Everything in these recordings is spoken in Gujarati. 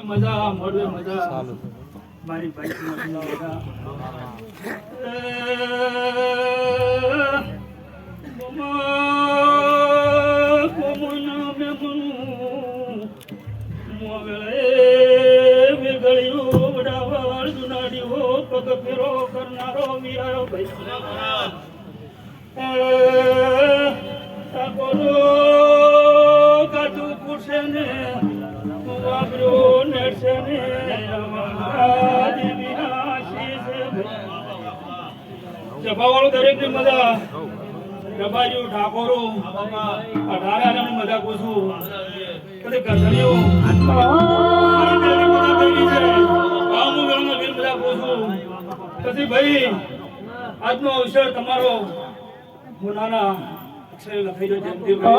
મજા મળે મજા મારી ભાઈ મજા ફેરો કરનારો વીરાયો ભાઈ ઠાકોરો જભાવાળો દરેકની મજા. ડબ્બાજી ઠાકોરો અઢારે આરામની મજા પૂછું. કદી ગધડીઓ પૂછું ભાઈ, આજનો તમારો. હું નાના અક્ષરે લખાઈ રહ્યો જયંતિભાઈ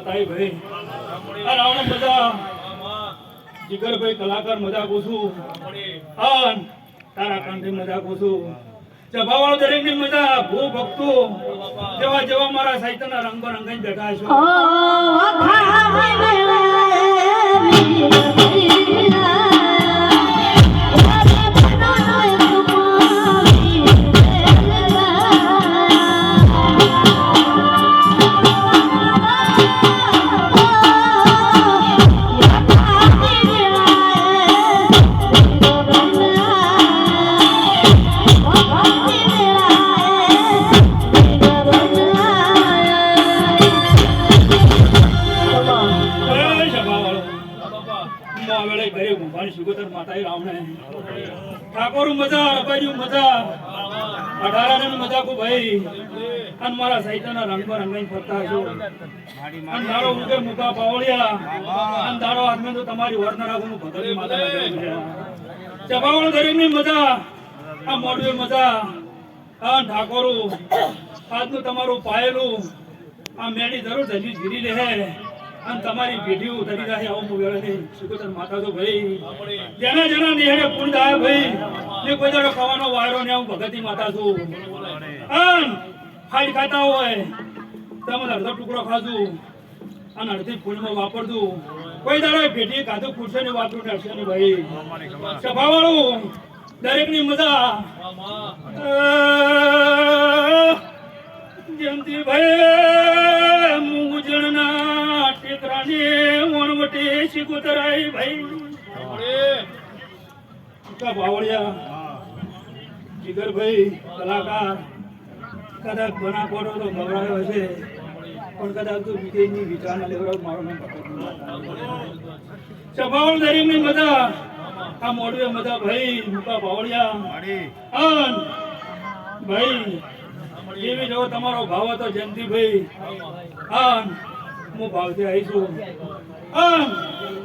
સોમન ભાઈ. કલાકાર મજા પૂછું અન તારા કાંઠે મજા પૂછું સભાવાળો દરેકની મજા ભૂ ભક્તો જેવા જેવા મારા સાહિત્યના રંગો રંગાઈ બેઠા છો ઉમા ભગવાન ઘરે માતાએ રાવણે. ઠાકોર મજા રબાજી મજા. અઢારાની મજા કો ભાઈ. અને મારા સાહિત્યના રંગમાં રંગાઈ ફરતા છો અને દાડો મુકે મુકા પાવળિયા અને દાડો હાથમાં તો તમારી વર્ણ રાખું હું ભગતની માતાના ઘરે ગયા. ચપાવળ મજા. આ મોડવે મજા. આ ઠાકોરો. આજનું તમારું પાયેલું. આ મેળી જરૂર ધજી ગીરી રહે અને તમારી પેઢી ઉતરી જાય આવું વેળે નહીં. સુગોતર માતા તો ભાઈ. જેના જેના નિહેડે પૂર્ણ થાય ભાઈ ને કોઈ દાડો ખાવાનો વાયરો ને હું ભગતી માતા છું. આમ ખાઈ ખાતા હોય તમારે અડધો ટુકડો ખાધું, અને અડધી ફૂલમાં વાપરતું. કોઈ દાડો પેઢી કાધું ખુરશે ને વાપરું નડશે ને ભાઈ. સભાવાળું, દરેકની મજા. જયંતી ભાઈ વણવટે શીખોતરાય ભાઈ. કા બાવળિયા જીગરભાઈ કલાકાર. કદાચ બના કોડો તો ગભરાયો હશે પણ કદાચ તો વિજયની વિચારણા લેવડાવ મારો નામ સભાવળ દરેકની મજા આ મોડવે મજા ભાઈ મુકા બાવળિયા. અન ભાઈ એવી જો તમારો ભાવ હતો જયંતિભાઈ અન હું ભાવથી આવી છું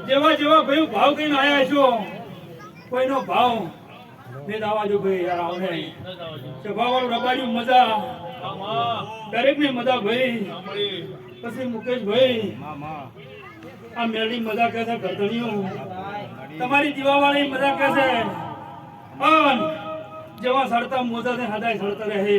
જેવા જેવા ભાઈ ભાવ કહીને આયા છો, કોઈનો ભાવ? બે દાવા જો ભાઈ યાર આવને. સભાવાળું રબાડ્યું મજા. દરેકની મજા ભાઈ. પછી મુકેશભાઈ, આ મેળી મજા કહે છે ગરદણીઓ તમારી જીવાવાળી મજા કહે છે. પણ જેવા સડતા મોજા ને હદાય સડતા રહે.